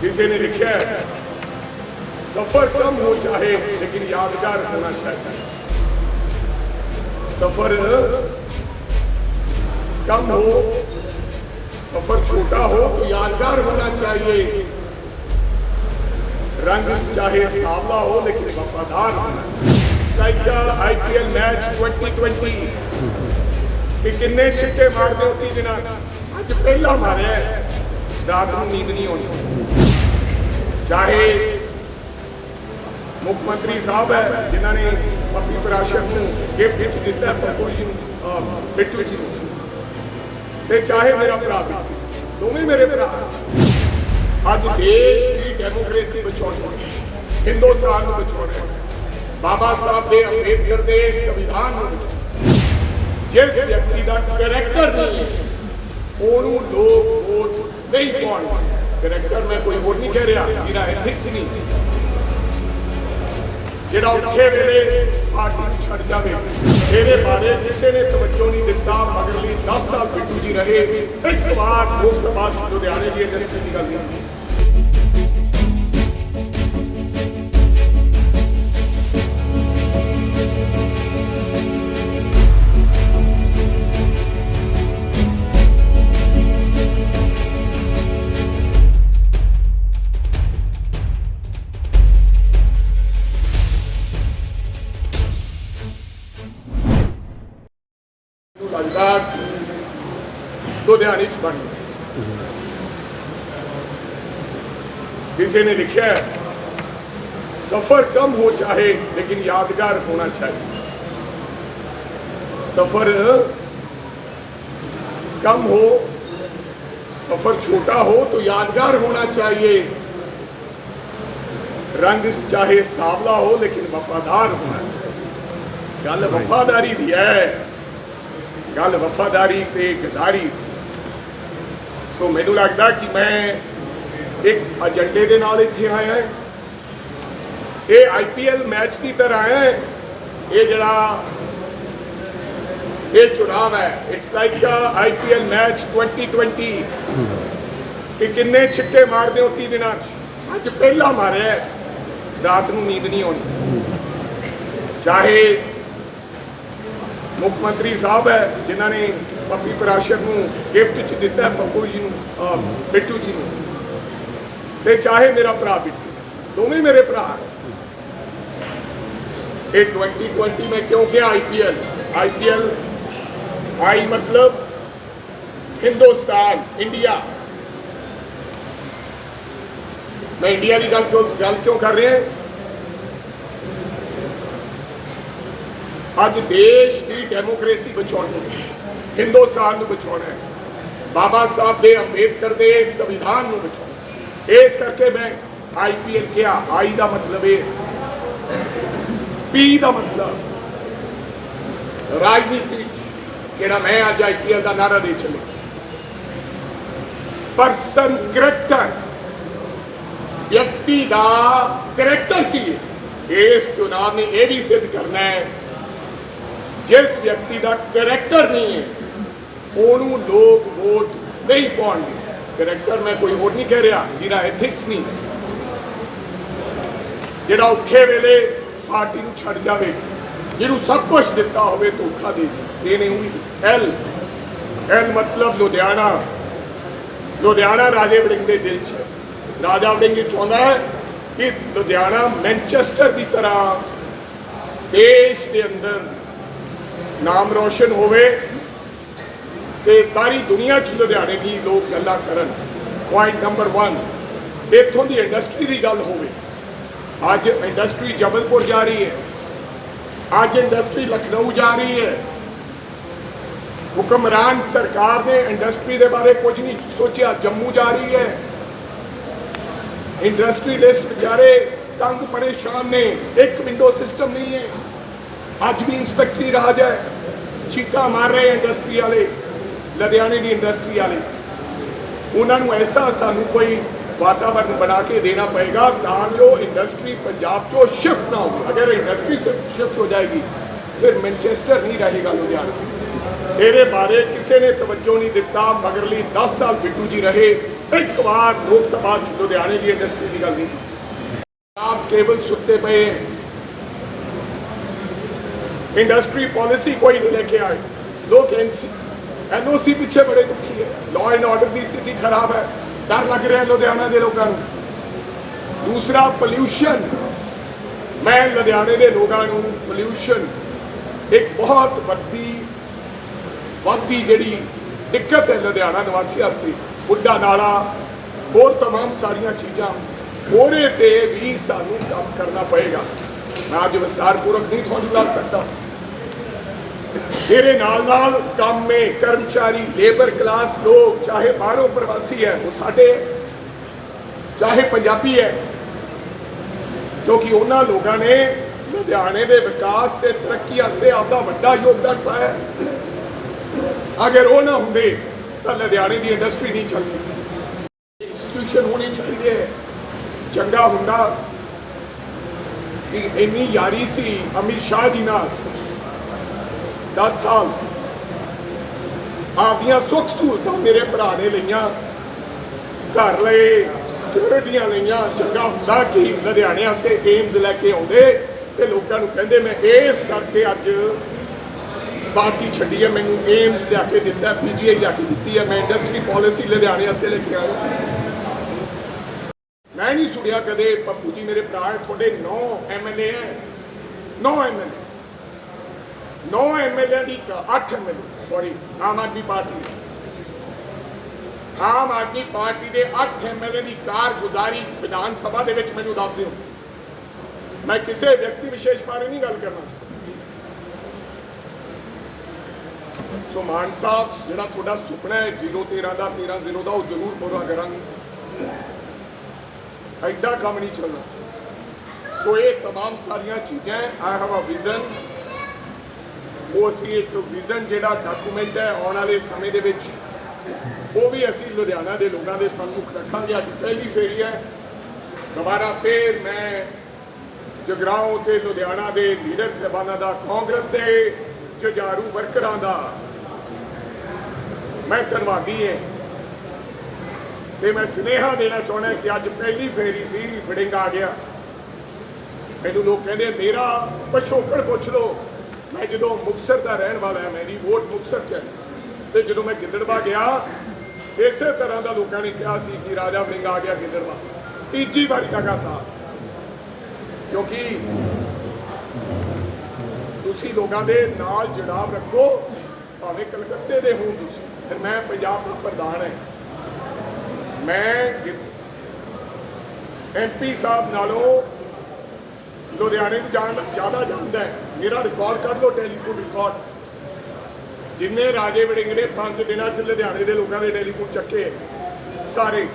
किसी ने लिखा है सफर कम हो चाहे लेकिन यादगार होना चाहिए सफर कम हो सफर छोटा हो तो यादगार होना चाहिए रंग चाहे सावला हो लेकिन वफादार होना चाहिए लाइक आईपीएल मैच 2020 ਕਿ ਕਿੰਨੇ ਛਿੱਕੇ ਮਾਰਦੇ ਹੋ 30 ਦਿਨਾਂ 'ਚ ਅੱਜ ਪਹਿਲਾ ਮਾਰਿਆ ਹੈ। ਰਾਤ ਨੂੰ ਨੀਂਦ ਨਹੀਂ ਆਉਣੀ ਚਾਹੇ ਮੁੱਖ ਮੰਤਰੀ ਸਾਹਿਬ ਹੈ, ਜਿਨ੍ਹਾਂ ਨੇ ਪੱਪੀ ਪ੍ਰਾਸ਼ਰ ਨੂੰ ਗਿਫਟ ਵਿੱਚ ਦਿੱਤਾ ਹੈ ਪੱਪੂ ਜੀ ਨੂੰ ਬਿੱਟੂ ਜੀ ਨੂੰ। ਤੇ ਚਾਹੇ ਮੇਰਾ ਭਰਾ ਵੀ, ਦੋਵੇਂ ਮੇਰੇ ਭਰਾ ਅੱਜ ਦੇਸ਼ ਦੀ ਡੈਮੋਕ੍ਰੇਸੀ ਬਚਾਉਣੀ ਹੈ। ਹਿੰਦੁਸਤਾਨ ਨੂੰ ਬਚਾਉਣਾ ਹੈ। ਬਾਬਾ ਸਾਹਿਬ ਦੇ ਅੰਬੇਦਕਰ ਦੇ ਸੰਵਿਧਾਨ ਨੂੰ ਜਿਸ ਵਿਅਕਤੀ ਦਾ ਕੈਰੈਕਟਰ ਨਹੀਂ ਹੈ, ਉਹਨੂੰ ਲੋਕ ਵੋਟ ਨਹੀਂ ਪਾਉਣਗੇ। ਕੈਰੈਕਟਰ ਮੈਂ ਕੋਈ ਹੋਰ ਨਹੀਂ ਕਹਿ ਰਿਹਾ ਜਿਹਦਾ ਐਥਿਕਸ ਨਹੀਂ ਜਿਹੜਾ ਔਖੇ ਵੇਲੇ ਪਾਰਟੀ ਨੂੰ ਛੱਡ ਜਾਵੇ ਇਹਦੇ ਬਾਰੇ ਕਿਸੇ ਨੇ ਤਵੱਜੋ ਨਹੀਂ ਦਿੱਤਾ ਮਗਰਲੀ 10 ਸਾਲ ਬਿੱਟੂ ਜੀ ਰਹੇ ਇੱਕ ਵਾਰ ਲੋਕ ਸਭਾ 'ਚ ਲੁਧਿਆਣੇ ਦੀ ਇੰਡਸਟਰੀ ਦੀ ਗੱਲ ਨਹੀਂ ਵੱਜਦਾ ਲੁਧਿਆਣੇ ਚ ਬਣ किसी ने लिखा है सफर कम हो चाहे लेकिन यादगार होना चाहिए सफर कम हो सफर छोटा हो तो यादगार होना चाहिए रंग चाहे सावला हो लेकिन वफादार होना चाहिए गल वफादारी दी है ਗੱਲ ਵਫਾਦਾਰੀ ਤੇ ਗਦਾਰੀ। ਸੋ ਮੈਨੂੰ ਲੱਗਦਾ ਕਿ ਮੈਂ ਇੱਕ ਏਜੰਡੇ ਦੇ ਨਾਲ ਇੱਥੇ ਆਇਆ ਹਾਂ। ਇਹ ਆਈਪੀਐਲ ਮੈਚ ਦੀ ਤਰ੍ਹਾਂ ਹੈ। ਇਹ ਜਿਹੜਾ ਇਹ ਚੁਣਾਵ ਹੈ ਇਟਸ ਲਾਈਕ ਆਈਪੀਐਲ ਮੈਚ 2020 ਕਿ ਕਿੰਨੇ ਛਿੱਕੇ ਮਾਰਦੇ ਹੋ 30 ਦਿਨਾਂ 'ਚ? ਅੱਜ ਪਹਿਲਾ ਮਾਰਿਆ ਰਾਤ ਨੂੰ ਨੀਂਦ ਨਹੀਂ ਆਉਣੀ। ਚਾਹੇ ਮੁੱਖ ਮੰਤਰੀ ਸਾਹਿਬ ਹੈ, ਜਿਨ੍ਹਾਂ ਨੇ ਪੱਪੀ ਪ੍ਰਾਸ਼ਰ ਨੂੰ ਗਿਫਟ ਚ ਦਿੱਤਾ ਪੱਪੂ ਜੀ ਨੂੰ ਬਿੱਟੂ ਜੀ ਨੂੰ। ਤੇ ਚਾਹੇ ਮੇਰਾ ਭਰਾ ਬਿੱਟੂ, ਦੋਵੇਂ ਮੇਰੇ ਭਰਾ ਇਹ 2020 ਮੈਂ ਕਿਉਂ ਕਿ ਆਈਪੀਐਲ ਆਈਪੀਐਲ ਆਈ ਮਤਲਬ ਹਿੰਦੁਸਤਾਨ, ਇੰਡੀਆ। ਮੈਂ ਇੰਡੀਆ ਦੀ ਗੱਲ ਕਿਉਂ ਗੱਲ ਕਿਉਂ ਕਰ ਰਿਹਾ ਅੱਜ ਦੇਸ਼ ਦੀ ਡੈਮੋਕ੍ਰੇਸੀ ਬਚਾਉਣੀ ਹੈ। ਹਿੰਦੁਸਤਾਨ ਨੂੰ ਬਚਾਉਣਾ ਹੈ। ਬਾਬਾ ਸਾਹਿਬ ਦੇ ਅੰਬੇਦਕਰ ਦੇ ਸੰਵਿਧਾਨ ਨੂੰ ਬਚਾਉਣਾ ਇਸ ਕਰਕੇ ਮੈਂ ਆਈਪੀਐਲ ਕਿਹਾ ਆਈ ਦਾ ਮਤਲਬ ਇਹ ਪੀ ਦਾ ਮਤਲਬ ਰਾਜਨੀਤੀ 'ਚ, ਜਿਹੜਾ ਮੈਂ ਅੱਜ ਆਈਪੀਐਲ ਦਾ ਨਾਰਾ ਦੇ ਚੱਲੇ ਪਰਸਨ ਕਰੈਕਟਰ ਵਿਅਕਤੀ ਦਾ ਕਰੈਕਟਰ ਕੀ ਹੈ? ਇਸ ਚੁਣਾਵ ਨੇ ਇਹ ਵੀ ਸਿੱਧ ਕਰਨਾ ਹੈ ਜਿਸ ਵਿਅਕਤੀ ਦਾ ਕਰੈਕਟਰ ਨਹੀਂ ਹੈ, ਉਹਨੂੰ ਲੋਕ ਵੋਟ ਨਹੀਂ ਪਾਉਣਗੇ। ਕਰੈਕਟਰ ਮੈਂ ਕੋਈ ਹੋਰ ਨਹੀਂ ਕਹਿ ਰਿਹਾ ਜਿਹਦਾ ਐਥਿਕਸ ਨਹੀਂ। ਜਿਹੜਾ ਔਖੇ ਵੇਲੇ ਪਾਰਟੀ ਨੂੰ ਛੱਡ ਜਾਵੇ, ਜਿਹਨੂੰ ਸਭ ਕੁਝ ਦਿੱਤਾ ਹੋਵੇ, ਧੋਖਾ ਦੇ ਇਹਨੇ ਉਹੀ ਐਲ ਐਲ ਮਤਲਬ ਲੁਧਿਆਣਾ। ਲੁਧਿਆਣਾ ਰਾਜੇ ਵੜਿੰਗ ਦੇ ਦਿਲ 'ਚ। ਰਾਜਾ ਵੜਿੰਗ ਇਹ ਚਾਹੁੰਦਾ ਹੈ ਕਿ ਲੁਧਿਆਣਾ ਮੈਨਚੈਸਟਰ ਦੀ ਤਰ੍ਹਾਂ ਦੇਸ਼ ਦੇ ਅੰਦਰ ਨਾਮ ਰੋਸ਼ਨ ਹੋਵੇ ਤੇ ਸਾਰੀ ਦੁਨੀਆ 'ਚ ਲੁਧਿਆਣੇ ਦੀ ਲੋਕ ਗੱਲਾਂ ਕਰਨ। ਪੁਆਇੰਟ ਨੰਬਰ 1 ਇੱਥੋਂ ਦੀ ਇੰਡਸਟਰੀ ਦੀ ਗੱਲ ਹੋਵੇ। ਅੱਜ ਇੰਡਸਟਰੀ ਜਬਲਪੁਰ ਜਾ ਰਹੀ ਹੈ। ਅੱਜ ਇੰਡਸਟਰੀ ਲਖਨਊ ਜਾ ਰਹੀ ਹੈ। ਹੁਕਮਰਾਨ ਸਰਕਾਰ ਨੇ ਇੰਡਸਟਰੀ ਦੇ ਬਾਰੇ ਕੁਝ ਨਹੀਂ ਸੋਚਿਆ, ਜੰਮੂ ਜਾ ਰਹੀ ਹੈ। ਇੰਡਸਟਰੀਲਿਸਟ ਵਿਚਾਰੇ ਤੰਗ ਪਰੇਸ਼ਾਨ ਨੇ। ਇੱਕ ਵਿੰਡੋ ਸਿਸਟਮ ਨਹੀਂ ਹੈ। ਅੱਜ ਵੀ ਇੰਸਪੈਕਟਰੀ ਰਾਜ ਹੈ। ਚੀਕਾ ਮਾਰ ਰਹੇ ਇੰਡਸਟਰੀ ਵਾਲੇ, ਲੁਧਿਆਣੇ ਦੀ ਇੰਡਸਟਰੀ ਵਾਲੇ। ਉਹਨਾਂ ਨੂੰ ਐਸਾ ਸਾਨੂੰ ਕੋਈ ਵਾਤਾਵਰਨ ਬਣਾ ਕੇ ਦੇਣਾ ਪਏਗਾ, ਤਾਂ ਜੋ ਇੰਡਸਟਰੀ ਪੰਜਾਬ ਚੋਂ ਸ਼ਿਫਟ ਨਾ ਹੋਵੇ। ਅਗਰ ਇੰਡਸਟਰੀ ਸ਼ਿਫਟ ਹੋ ਜਾਏਗੀ, ਫਿਰ ਮੈਨਚੈਸਟਰ ਨਹੀਂ ਰਹੇਗਾ ਲੁਧਿਆਣਾ। ਇਹਦੇ ਬਾਰੇ ਕਿਸੇ ਨੇ ਤਵੱਜੋ ਨਹੀਂ ਦਿੱਤਾ ਮਗਰਲੀ 10 ਸਾਲ ਬਿੱਟੂ ਜੀ ਰਹੇ। ਇੱਕ ਵਾਰ ਲੋਕ ਸਭਾ 'ਚ ਲੁਧਿਆਣੇ ਦੀ ਇੰਡਸਟਰੀ ਦੀ ਗੱਲ ਨਹੀਂ। ਕੀਤੀ। ਆਪ ਕੇਵਲ ਸੁੱਤੇ ਪਏ। ਇੰਡਸਟਰੀ ਪਾਲਿਸੀ ਕੋਈ ਨਹੀਂ ਲੈ ਕੇ ਆਏ ਲੋਕ ਐਨਸੀ ਐਨਓਸੀ ਪਿੱਛੇ ਬੜੇ ਦੁਖੀ ਹੈ ਲਾਅ ਐਂਡ ਆਰਡਰ ਦੀ ਸਥਿਤੀ ਖਰਾਬ ਹੈ ਡਰ ਲੱਗ ਰਿਹਾ ਲੁਧਿਆਣਾ ਦੇ ਲੋਕਾਂ ਨੂੰ ਦੂਸਰਾ ਪੋਲਿਊਸ਼ਨ ਮੈਂ ਲੁਧਿਆਣੇ ਦੇ ਲੋਕਾਂ ਨੂੰ ਪੋਲਿਊਸ਼ਨ ਇੱਕ ਬਹੁਤ ਵੱਡੀ ਵੱਡੀ ਜਿਹੜੀ ਦਿੱਕਤ ਹੈ ਲੁਧਿਆਣਾ ਨਿਵਾਸੀ ਵਾਸਤੇ ਬੁੱਢਾ ਨਾਲਾ ਹੋਰ तमाम ਸਾਰੀਆਂ ਚੀਜ਼ਾਂ ਉਹਦੇ ਤੇ ਵੀ ਸਾਨੂੰ ਕੰਮ ਕਰਨਾ ਪਏਗਾ ਮੈਂ ਅੱਜ ਵਿਸਤਾਰਪੂਰਵਕ ਨਹੀਂ ਤੁਹਾਨੂੰ ਦੱਸ ਸਕਦਾ। ਇਹਦੇ ਨਾਲ ਨਾਲ ਕੰਮ ਮੇ ਕਰਮਚਾਰੀ ਲੇਬਰ ਕਲਾਸ ਲੋਕ, ਚਾਹੇ ਬਾਹਰੋਂ ਪ੍ਰਵਾਸੀ ਹੈ, ਉਹ ਸਾਡੇ, ਚਾਹੇ ਪੰਜਾਬੀ ਹੈ। ਕਿਉਂਕਿ ਉਹਨਾਂ ਲੋਕਾਂ ਨੇ ਲੁਧਿਆਣੇ ਦੇ ਵਿਕਾਸ ਤੇ ਤਰੱਕੀ ਵਾਸਤੇ ਆਪਦਾ ਵੱਡਾ ਯੋਗਦਾਨ ਪਾਇਆ ਅਗਰ ਉਹ ਨਾ ਹੁੰਦੇ, ਤਾਂ ਲੁਧਿਆਣੇ ਦੀ ਇੰਡਸਟਰੀ ਨਹੀਂ ਚੱਲਦੀ ਸੀ। ਇੰਸਟੀਟਿਊਸ਼ਨ ਹੋਣੀ ਚਾਹੀਦੀ ਹੈ। ਚੰਗਾ ਹੁੰਦਾ ਕਿ ਇੰਨੀ ਯਾਰੀ ਸੀ ਅਮਿਤ ਸ਼ਾਹ ਜੀ ਨਾਲ 10 ਸਾਲ। ਆਪਦੀਆਂ ਸੁੱਖ ਸਹੂਲਤਾਂ ਮੇਰੇ ਭਰਾ ਨੇ ਲਈਆਂ, ਘਰ ਲਏ ਸਿਕਿਉਰਿਟੀਆਂ ਲਈਆਂ, ਚੰਗਾ ਹੁੰਦਾ ਕਿ ਲੁਧਿਆਣੇ ਵਾਸਤੇ ਏਮਜ਼ ਲੈ ਕੇ ਆਉਂਦੇ ਤੇ ਲੋਕਾਂ ਨੂੰ ਕਹਿੰਦੇ, ਮੈਂ ਇਸ ਕਰਕੇ ਅੱਜ ਪਾਰਟੀ ਛੱਡੀ ਹੈ, ਮੈਨੂੰ ਏਮਸ ਲਿਆ ਕੇ ਦਿੱਤਾ ਪੀਜੀਆਈ ਲਿਆ ਕੇ ਦਿੱਤੀ ਹੈ, ਮੈਂ ਇੰਡਸਟਰੀ ਪਾਲਿਸੀ ਲੁਧਿਆਣੇ ਵਾਸਤੇ ਲੈ ਕੇ ਆਇਆ। ਮੈਂ ਨਹੀਂ ਸੁਣਿਆ ਕਦੇ ਪੱਪੂ ਜੀ ਮੇਰੇ ਭਰਾ ਤੁਹਾਡੇ 9 ਐਮਐਲਏ ਹੈ। 9 ਐਮਐਲਏ 9 ਐਮਐਲਏ ਦੀ 8 MLA sorry Aam Aadmi party Aam Aadmi party ਦੇ 8 ਐਮਐਲਏ ਦੀ ਕਾਰਗੁਜ਼ਾਰੀ ਵਿਧਾਨ ਸਭਾ ਦੇ ਵਿੱਚ ਮੈਨੂੰ ਦੱਸ ਦਿਓ। ਮੈਂ ਕਿਸੇ ਵਿਅਕਤੀ ਵਿਸ਼ੇਸ਼ ਬਾਰੇ ਨਹੀਂ ਗੱਲ ਕਰਨਾ ਚਾਹੁੰਦਾ। ਸੋ ਮਾਨ ਸਾਹਿਬ, ਜਿਹੜਾ ਤੁਹਾਡਾ ਸੁਪਨਾ ਹੈ 013 ਦਾ 13 ਦਾ, ਉਹ ਜ਼ਰੂਰ ਪੂਰਾ ਕਰਾਂਗੇ। ਐਡਾ ਕੰਮ ਨਹੀਂ ਚੱਲਣਾ ਸੋ ਇਹ तमाम ਸਾਰੀਆਂ ਚੀਜ਼ਾਂ ਆਈ ਹੈਵ ਅ ਵਿਜ਼ਨ ਉਹ ਅਸੀਂ ਇੱਕ ਵਿਜ਼ਨ ਜਿਹੜਾ ਡਾਕੂਮੈਂਟ ਹੈ ਆਉਣ ਵਾਲੇ ਸਮੇਂ ਦੇ ਵਿੱਚ ਉਹ ਵੀ ਅਸੀਂ ਲੁਧਿਆਣਾ ਦੇ ਲੋਕਾਂ ਦੇ ਸਨਮੁਖ ਰੱਖਾਂਗੇ ਅੱਜ ਪਹਿਲੀ ਫੇਰੀ ਹੈ ਦੁਬਾਰਾ ਫੇਰ ਮੈਂ ਜਗਰਾਉਂ ਤੇ ਲੁਧਿਆਣਾ ਦੇ ਲੀਡਰ ਸਾਹਿਬਾਨਾਂ ਦਾ ਕਾਂਗਰਸ ਦੇ ਜੁਝਾਰੂ ਵਰਕਰਾਂ ਦਾ ਮੈਂ ਧੰਨਵਾਦੀ ਹਾਂ ਤੇ ਮੈਂ ਸੁਨੇਹਾ ਦੇਣਾ ਚਾਹੁੰਦਾ ਕਿ ਅੱਜ ਪਹਿਲੀ ਫੇਰੀ ਸੀ ਵੜਿੰਗ ਆ ਗਿਆ। ਮੈਨੂੰ ਲੋਕ ਕਹਿੰਦੇ ਮੇਰਾ ਪਿਛੋਕੜ ਪੁੱਛ ਲਓ। ਮੈਂ ਜਦੋਂ ਮੁਕਤਸਰ ਦਾ ਰਹਿਣ ਵਾਲਾ ਹਾਂ, ਮੇਰੀ ਵੋਟ ਮੁਕਤਸਰ 'ਚ ਹੈ। ਤੇ ਜਦੋਂ ਮੈਂ ਗਿੱਦੜਵਾ ਗਿਆ, ਇਸੇ ਤਰ੍ਹਾਂ ਦਾ ਲੋਕਾਂ ਨੇ ਕਿਹਾ ਸੀ ਕਿ ਰਾਜਾ ਵੜਿੰਗ ਆ ਗਿਆ ਗਿੱਦੜਵਾ। ਤੀਜੀ ਵਾਰੀ ਲਗਾਤਾਰ। ਕਿਉਂਕਿ ਤੁਸੀਂ ਲੋਕਾਂ ਦੇ ਨਾਲ ਜੁੜਾਵ ਰੱਖੋ, ਭਾਵੇਂ ਕਲਕੱਤੇ ਦੇ ਹੋ ਤੁਸੀਂ। ਫਿਰ ਮੈਂ ਪੰਜਾਬ ਦਾ ਪ੍ਰਧਾਨ ਹੈ। ਮੈਂ ਐਮਪੀ ਸਾਹਿਬ ਨਾਲੋਂ ਲੁਧਿਆਣੇ ਨੂੰ ਜਾਣ ਜ਼ਿਆਦਾ ਜਾਣਦਾ ਹੈ। ਮੇਰਾ ਰਿਕਾਰਡ ਕੱਢ ਲਓ ਟੈਲੀਫੋਨ ਰਿਕਾਰਡ ਜਿੰਨੇ ਰਾਜੇ ਵੜਿੰਗ ਨੇ ਪੰਜ ਦਿਨਾਂ ਚ ਲੁਧਿਆਣੇ ਦੇ ਲੋਕਾਂ ਦੇ ਟੈਲੀਫੋਨ ਚੱਕੇ ਸਾਰੇ।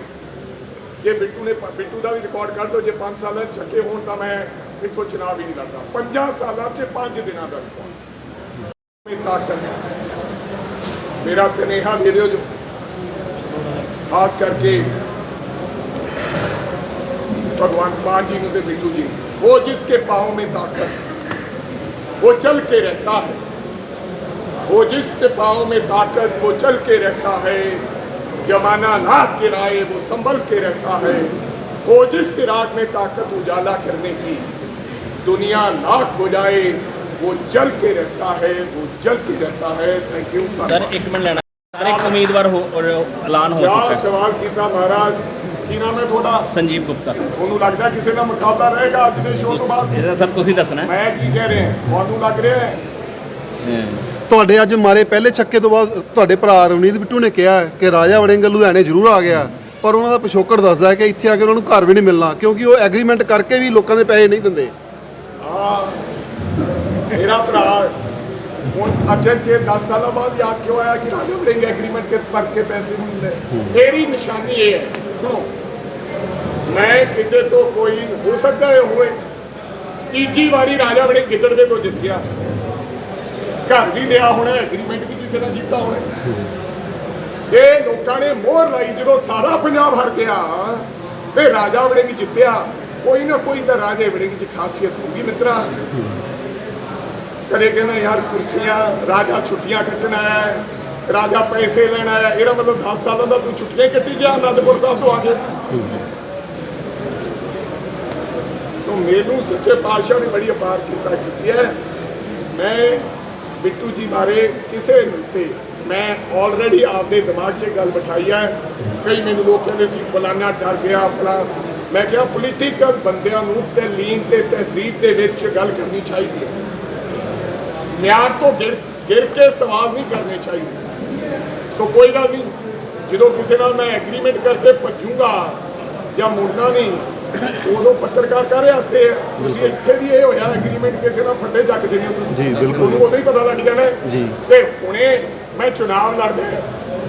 ਜੇ ਬਿੱਟੂ ਨੇ ਬਿੱਟੂ ਦਾ ਵੀ ਰਿਕਾਰਡ ਕੱਢ ਲਓ, ਜੇ 5 ਸਾਲਾਂ 'ਚ ਚੱਕੇ ਹੋਣ ਤਾਂ ਮੈਂ ਇੱਥੋਂ ਚੁਣਾਵ ਹੀ ਨਹੀਂ ਲੜਦਾ। ਪੰਜਾਂ ਸਾਲਾਂ 'ਚ 5 ਦਿਨਾਂ ਦਾ ਰਿਕਾਰਡ ਮੇਰੀ ਤਾਕਤ ਹੈ ਮੇਰਾ ਸੁਨੇਹਾ ਦੇ ਦਿਓ ਜੋ खास करके भगवान कुमार जी ने बिटू जी, वो जिसके पाँव में ताकत, वो चल के रहता है। वो जिसके पाँव में ताकत, वो चल के रहता है। जमाना ना राय, वो संभल के रहता है। वो जिस चिराग में ताकत उजाला करने की दुनिया लाख हो जाए वो जल के रहता है, वो जल के रहता है। थैंक यू सर, एक मिनट ਹਰ ਉਮੀਦਵਾਰ ਹੋ ਔਰ ਐਲਾਨ ਹੋ ਕਿਆ ਚੁੱਕਾ ਹੈ। ਸਵਾਲ ਕੀਤਾ ਮਹਾਰਾਜ? ਕੀ ਨਾਮ ਹੈ ਤੁਹਾਡਾ? ਸੰਜੀਵ ਗੁਪਤਾ। ਤੁਹਾਨੂੰ ਲੱਗਦਾ ਕਿਸੇ ਦਾ ਮੁਕਾਬਲਾ ਰਹੇਗਾ ਅੱਜ ਦੇ ਸ਼ੋਅ ਤੋਂ ਬਾਅਦ? ਇਹਦਾ ਸਰ ਤੁਸੀਂ ਦੱਸਣਾ ਹੈ। ਮੈਂ ਕੀ ਕਹਿ ਰਿਹਾ? ਤੁਹਾਨੂੰ ਲੱਗ ਰਿਹਾ ਹੈ? ਤੁਹਾਡੇ ਅੱਜ ਮਾਰੇ ਪਹਿਲੇ ਛੱਕੇ ਤੋਂ ਬਾਅਦ ਤੁਹਾਡੇ ਭਰਾ ਰਵਨੀਤ ਬਿੱਟੂ ਨੇ ਕਿਹਾ ਕਿ ਰਾਜਾ ਵੜਿੰਗ ਲੁਧਿਆਣੇ ਜ਼ਰੂਰ ਆ ਗਿਆ। ਪਰ ਉਹਨਾਂ ਦਾ ਪਿਛੋਕੜ ਦੱਸਦਾ ਹੈ ਕਿ ਇੱਥੇ ਆ ਕੇ ਉਹਨਾਂ ਨੂੰ ਘਰ ਵੀ ਨਹੀਂ ਮਿਲਣਾ ਕਿਉਂਕਿ ਉਹ ਐਗਰੀਮੈਂਟ ਕਰਕੇ ਵੀ ਲੋਕਾਂ ਦੇ ਪੈਸੇ ਨਹੀਂ ਦਿੰਦੇ। ਆ ਮੇਰਾ ਭਰਾ ਹੁਣ ਅੱਛਾ ਜੇ 10 ਸਾਲਾਂ ਬਾਅਦ ਯਾਦ ਕਿਉਂ ਆਇਆ ਕਿ ਰਾਜਾ ਵੜਿੰਗ ਐਗਰੀਮੈਂਟ ਕੇ ਕਰਕੇ ਪੈਸੇ ਨਹੀਂ ਮਿਲਦੇ ਮੇਰੀ ਨਿਸ਼ਾਨੀ ਇਹ ਹੈ। ਸੁਣੋ ਮੈਂ ਕਿਸੇ ਤੋਂ ਕੋਈ ਹੋ ਸਕਦਾ ਹੈ ਹੋਵੇ ਤੀਜੀ ਵਾਰੀ ਰਾਜਾ ਵੜਿੰਗ ਗਿੱਦੜ ਦੇ ਤੋਂ ਜਿੱਤ ਗਿਆ। ਘਰ ਵੀ ਦਿਆ ਹੋਣਾ ਐਗਰੀਮੈਂਟ ਵੀ ਕਿਸੇ ਨਾਲ ਕੀਤਾ ਹੋਣਾ ਇਹ ਲੋਕਾਂ ਨੇ ਮੋਹਰ ਲਾਈ ਜਦੋਂ ਸਾਰਾ ਪੰਜਾਬ ਹਰ ਗਿਆ ਤੇ ਰਾਜਾ ਵੜਿੰਗ ਜਿੱਤਿਆ। ਕੋਈ ਨਾ ਕੋਈ ਤਾਂ ਰਾਜੇ ਵੜਿੰਗ 'ਚ ਖਾਸੀਅਤ ਹੋਊਗੀ ਮਿੱਤਰਾ। ਕਦੇ ਕਹਿੰਦਾ ਯਾਰ ਕੁਰਸੀਆਂ, ਰਾਜਾ ਛੁੱਟੀਆਂ ਕੱਟਣਾ ਹੈ, ਰਾਜਾ ਪੈਸੇ ਲੈਣਾ ਆਇਆ ਇਹਦਾ ਮਤਲਬ 10 ਸਾਲਾਂ ਦਾ ਤੂੰ ਛੁੱਟੀਆਂ ਕੱਟੀ ਗਿਆ, ਅਨੰਦਪੁਰ ਸਾਹਿਬ ਤੋਂ ਆ ਕੇ। ਸੋ ਮੈਨੂੰ ਸੱਚੇ ਪਾਤਸ਼ਾਹ ਨੇ ਬੜੀ ਅਪਾਰ ਕਿਰਪਾ ਕੀਤੀ ਹੈ। ਮੈਂ ਬਿੱਟੂ ਜੀ ਬਾਰੇ ਕਿਸੇ ਤੇ ਮੈਂ ਆਲਰੇਡੀ ਆਪਦੇ ਦਿਮਾਗ 'ਚ ਗੱਲ ਬਿਠਾਈ ਹੈ। ਕਈ ਮੈਨੂੰ ਲੋਕ ਕਹਿੰਦੇ ਸੀ, ਫਲਾਨਾ ਡਰ ਗਿਆ, ਫਲਾ ਮੈਂ ਕਿਹਾ ਪੋਲੀਟੀਕਲ ਬੰਦਿਆਂ ਨੂੰ ਤਲੀਮ ਤੇ ਤਹਿਜ਼ੀਬ ਦੇ ਵਿੱਚ ਗੱਲ ਕਰਨੀ ਚਾਹੀਦੀ ਹੈ। ਮਿਆਰ ਤੋਂ ਗਿਰ ਗਿਰ ਕੇ ਸਵਾਲ ਨਹੀਂ ਕਰਨੇ ਚਾਹੀਦੇ। ਸੋ ਕੋਈ ਗੱਲ ਨਹੀਂ ਜਦੋਂ ਕਿਸੇ ਨਾਲ ਮੈਂ ਐਗਰੀਮੈਂਟ ਕਰਕੇ ਭੱਜੂਗਾ ਜਾਂ ਮੁੜਨਾ ਨਹੀਂ ਉਦੋਂ ਪੱਤਰਕਾਰ ਕਾਰੇ ਹਾਸੇ ਆ ਤੁਸੀਂ ਇੱਥੇ ਵੀ ਇਹ ਹੋਇਆ ਐਗਰੀਮੈਂਟ ਕਿਸੇ ਨਾਲ ਫੱਟੇ ਚੱਕ ਦਿੰਦੇ ਹੋ ਤੁਸੀਂ। ਜੀ, ਬਿਲਕੁਲ। ਉਦੋਂ ਹੀ ਪਤਾ ਲੱਗ ਜਾਣਾ। ਜੀ। ਤੇ ਹੁਣੇ ਮੈਂ ਚੁਣਾਵ ਲੜਦਾ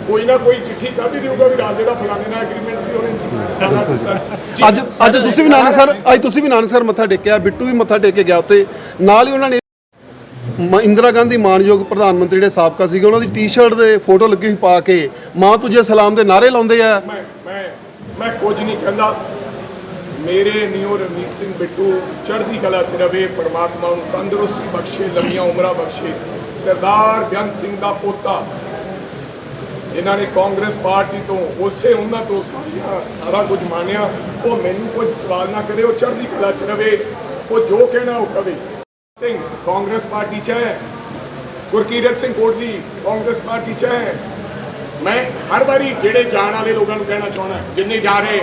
ਕੋਈ ਨਾ ਕੋਈ ਚਿੱਠੀ ਕੱਢ ਹੀ ਦੇਊਗਾ ਵੀ ਰਾਜੇ ਦਾ ਫਲਾਣੇ ਨਾਲ ਐਗਰੀਮੈਂਟ ਸੀ ਉਹਨੇ ਅੱਜ ਅੱਜ ਤੁਸੀਂ ਵੀ ਨਾਨਕਸਰ ਅੱਜ ਤੁਸੀਂ ਵੀ ਨਾਨਕਸਰ ਮੱਥਾ ਟੇਕਿਆ ਬਿੱਟੂ ਵੀ ਮੱਥਾ ਟੇਕ ਕੇ ਗਿਆ ਉੱਤੇ। ਨਾਲ ਹੀ ਉਹਨਾਂ ਨੇ ਮ- ਇੰਦਰਾ ਗਾਂਧੀ ਮਾਨਯੋਗ ਪ੍ਰਧਾਨ ਮੰਤਰੀ ਜਿਹੜੇ ਸਾਬਕਾ ਸੀਗੇ, ਉਹਨਾਂ ਦੀ ਟੀ-ਸ਼ਰਟ ਦੇ ਫੋਟੋ ਲੱਗੀ ਹੋਈ ਪਾ ਕੇ ਮਾਂ ਤੁਝੇ ਸਲਾਮ ਦੇ ਨਾਰੇ ਲਾਉਂਦੇ ਆ। ਮੈਂ ਮੈਂ ਮੈਂ ਕੁਝ ਨਹੀਂ ਕਹਿੰਦਾ। ਮੇਰੇ ਨਿਓ ਰਣਜੀਤ ਸਿੰਘ ਬਿੱਟੂ ਚੜ੍ਹਦੀ ਕਲਾ ਚ ਰਵੇ, ਪਰਮਾਤਮਾ ਨੂੰ ਤੰਦਰੁਸਤੀ ਬਖਸ਼ੇ, ਲੰਮੀਆਂ ਉਮਰਾਂ ਬਖਸ਼ੇ। ਸਰਦਾਰ ਬੇਅੰਤ ਸਿੰਘ ਦਾ ਪੋਤਾ। ਇਹਨਾਂ ਨੇ ਕਾਂਗਰਸ ਪਾਰਟੀ ਤੋਂ ਉਸੇ ਉਹਨਾਂ ਤੋਂ ਸਾਰੀਆਂ, ਸਾਰਾ ਕੁਝ ਮਾਨਿਆ ਉਹ ਮੈਨੂੰ ਕੁਝ ਸਵਾਲ ਨਾ ਕਰੇ, ਉਹ ਚੜ੍ਹਦੀ ਕਲਾ ਚ ਰਵੇ। ਉਹ ਜੋ ਕਹਿਣਾ ਉਹ ਕਵੇ। ਸਿੰਘ ਕਾਂਗਰਸ ਪਾਰਟੀ ਚ ਹੈ ਗੁਰਕੀਰਤ ਸਿੰਘ ਕੋਟਲੀ ਕਾਂਗਰਸ ਪਾਰਟੀ ਚ ਹੈ ਮੈਂ ਹਰ ਵਾਰੀ ਜਿਹੜੇ ਜਾਣ ਵਾਲੇ ਲੋਕਾਂ ਨੂੰ ਕਹਿਣਾ ਚਾਹੁੰਦਾ ਜਿੰਨੇ ਜਾ ਰਹੇ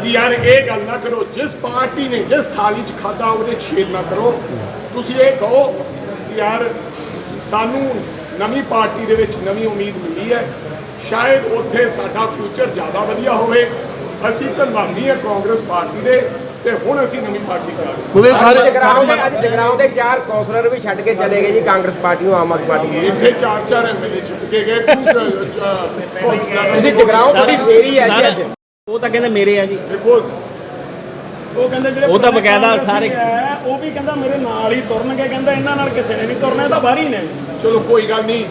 ਕਿ ਯਾਰ ਇਹ ਗੱਲ ਨਾ ਕਰੋ ਜਿਸ ਪਾਰਟੀ ਨੇ ਜਿਸ ਥਾਲੀ 'ਚ ਖਾਦਾ ਉਹਦੇ ਛੇਦ ਨਾ ਕਰੋ ਤੁਸੀਂ ਇਹ ਕਹੋ ਕਿ ਯਾਰ ਸਾਨੂੰ ਨਵੀਂ ਪਾਰਟੀ ਦੇ ਵਿੱਚ ਨਵੀਂ ਉਮੀਦ ਮਿਲੀ ਹੈ ਸ਼ਾਇਦ ਉੱਥੇ ਸਾਡਾ ਫਿਊਚਰ ਜ਼ਿਆਦਾ ਵਧੀਆ ਹੋਵੇ ਅਸੀਂ ਧੰਨਵਾਦੀ ਹਾਂ ਕਾਂਗਰਸ ਪਾਰਟੀ ਦੇ ਤੇ ਹੁਣ ਅਸੀਂ ਨਵੀਂ ਪਾਰਟੀ ਆ ਗਏ। ਉਹਦੇ ਸਾਰੇ ਜਗਰਾਉਂ ਦੇ ਅੱਜ ਜਗਰਾਉਂ ਦੇ ਚਾਰ ਕੌਂਸਲਰ ਵੀ ਛੱਡ ਕੇ ਚਲੇ ਗਏ ਜੀ ਕਾਂਗਰਸ ਪਾਰਟੀ ਨੂੰ ਆਮ ਆਦਮੀ ਪਾਰਟੀ ਨੂੰ। ਇੱਥੇ ਚਾਰ ਚਾਰ ਐਮਐਲਏ ਛੱਡ ਕੇ ਗਏ। ਤੁਸੀਂ ਜਗਰਾਉਂ ਤੁਹਾਡੀ ਫੇਰੀ ਹੈ ਜੀ ਅੱਜ। ਉਹ ਤਾਂ ਕਹਿੰਦੇ ਮੇਰੇ ਆ ਜੀ। ਦੇਖੋ ਉਹ ਕਹਿੰਦੇ ਜਿਹੜੇ ਉਹ ਤਾਂ ਬਕਾਇਦਾ ਸਾਰੇ- ਹੈ, ਉਹ ਵੀ ਕਹਿੰਦਾ ਮੇਰੇ ਨਾਲ ਹੀ ਤੁਰਨਗੇ ਕਹਿੰਦਾ ਇਹਨਾਂ ਨਾਲ ਕਿਸੇ ਨੇ ਨਹੀਂ ਤੁਰਨਾ ਇਹ ਤਾਂ ਬਾਹਰੀ ਨੇ। ਚਲੋ ਕੋਈ ਗੱਲ ਨਹੀਂ।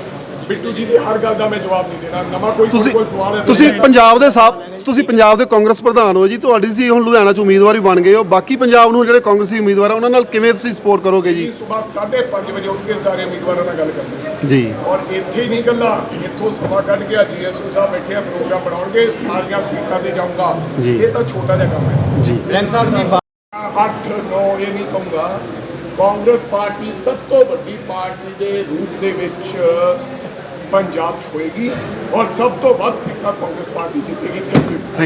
ਬਿੱਟੂ ਜੀ ਦੀ ਹਰ ਗੱਲ ਦਾ ਮੈਂ ਜਵਾਬ ਨਹੀਂ ਦੇਣਾ। ਨਵਾਂ ਕੋਈ ਤੁਸੀਂ ਕੋਈ ਸਵਾਲ ਹੈ। ਤੁਸੀਂ ਪੰਜਾਬ ਦੇ ਸਾਬ ਤੁਸੀਂ ਪੰਜਾਬ ਦੇ ਕਾਂਗਰਸ ਪ੍ਰਧਾਨ ਹੋ ਜੀ ਤੁਹਾਡੀ ਸੀ ਹੁਣ ਲੁਧਿਆਣਾ ਚ ਉਮੀਦਵਾਰ ਵੀ ਬਣ ਗਏ ਹੋ। ਬਾਕੀ ਪੰਜਾਬ ਨੂੰ ਜਿਹੜੇ ਕਾਂਗਰਸੀ ਉਮੀਦਵਾਰ ਆ ਉਹਨਾਂ ਨਾਲ ਕਿਵੇਂ ਤੁਸੀਂ ਸਪੋਰਟ ਕਰੋਗੇ ਜੀ? ਸਵੇਰ 5:30 ਵਜੇ ਉੱਠ ਕੇ ਸਾਰੇ ਉਮੀਦਵਾਰਾਂ ਨਾਲ ਗੱਲ ਕਰਨੀ ਜੀ। ਔਰ ਇੱਥੇ ਹੀ ਨਹੀਂ ਗੱਲਾਂ ਇੱਥੋਂ ਸਮਾਂ ਕੱਢ ਕੇ ਜੀਐਸਓ ਸਾਹਿਬ ਬੈਠੇ ਆ ਪ੍ਰੋਗਰਾਮ ਬਣਾਉਣਗੇ ਸਾਰੀਆਂ ਸੀਟਾਂ ਤੇ ਜਾਊਂਗਾ। ਜੀ। ਇਹ ਤਾਂ ਛੋਟਾ ਜਿਹਾ ਕੰਮ ਹੈ। ਜੀ। 8 9 ਇਹ ਨਹੀਂ ਕਹੂੰਗਾ। ਕਾਂਗਰਸ ਪਾਰਟੀ ਸਭ ਤੋਂ ਵੱਡੀ ਪਾਰਟੀ ਦੇ ਰੂਪ ਦੇ ਵਿੱਚ ਪੰਜਾਬ 'ਚ ਹੋਏਗੀ ਔਰ ਸਭ ਤੋਂ ਵੱਧ ਸੀਟਾਂ Congress party ਜਿੱਤੇਗੀ। Thank you thank